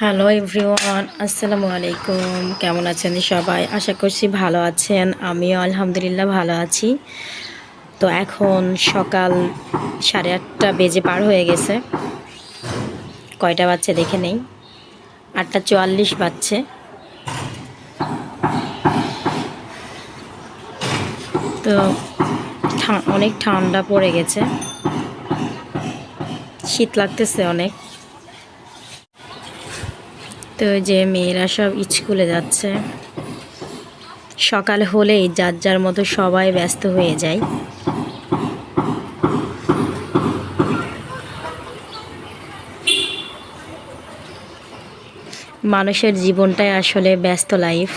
Hello everyone আসসালামু আলাইকুম কেমন আছেন সবাই? আশা করছি ভালো আছেন। আমিও আলহামদুলিল্লাহ ভালো আছি। তো এখন সকাল সাড়ে আটটা বেজে পার হয়ে গেছে। কয়টা বাচ্চা দেখে নেই। আটটা চুয়াল্লিশ বাজছে। তো অনেক ঠান্ডা পড়ে গেছে। শীত লাগতেছে অনেক। তো যে মেয়েরা সব স্কুলে যাচ্ছে। সকাল হলেই যার যার মতো সবাই ব্যস্ত হয়ে যায়। মানুষের জীবনটাই আসলে ব্যস্ত লাইফ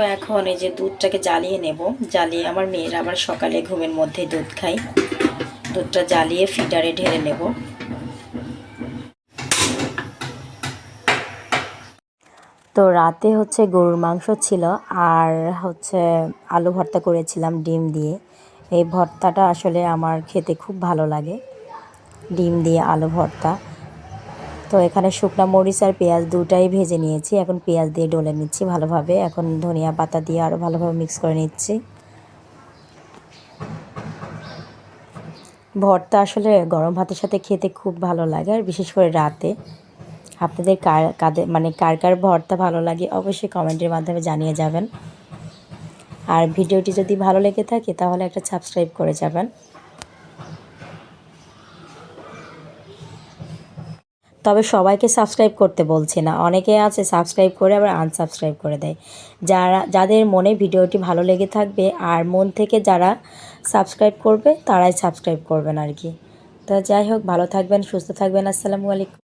তো এখন এই যে দুধটাকে জ্বালিয়ে নেব। জ্বালিয়ে আমার মেয়েরা আবার সকালে ঘুমের মধ্যে দুধ খায়। দুধটা জ্বালিয়ে ফিটারে ঢেলে নেব। তো রাতে হচ্ছে গরুর মাংস ছিল আর হচ্ছে আলু ভর্তা করেছিলাম ডিম দিয়ে। এই ভর্তাটা আসলে আমার খেতে খুব ভালো লাগে। ডিম দিয়ে আলু ভর্তা। তো এখানে শুকনো মরিচ আর পেঁয়াজ দুটাই ভেজে নিয়েছি। এখন পেঁয়াজ দিয়ে ডলে নিচ্ছি ভালোভাবে। এখন ধনিয়া পাতা দিয়ে আরও ভালোভাবে মিক্স করে নিচ্ছি। ভর্তা আসলে গরম ভাতের সাথে খেতে খুব ভালো লাগে, আর বিশেষ করে রাতে। আপনাদের কার, কাদের মানে কার কার ভর্তা ভালো লাগে অবশ্যই কমেন্টের মাধ্যমে জানিয়ে যাবেন। আর ভিডিওটি যদি ভালো লেগে থাকে তাহলে একটা সাবস্ক্রাইব করে যাবেন। তবে সবাইকে সাবস্ক্রাইব করতে বলছি না। অনেকে আছে সাবস্ক্রাইব করে আবার আনসাবস্ক্রাইব করে দেয়। যারা, যাদের মনে ভিডিওটি ভালো লেগে থাকবে আর মন থেকে যারা সাবস্ক্রাইব করবে, তারাই সাবস্ক্রাইব করবেন আর কি। তো যাই হোক, ভালো থাকবেন, সুস্থ থাকবেন, আসসালামু আলাইকুম।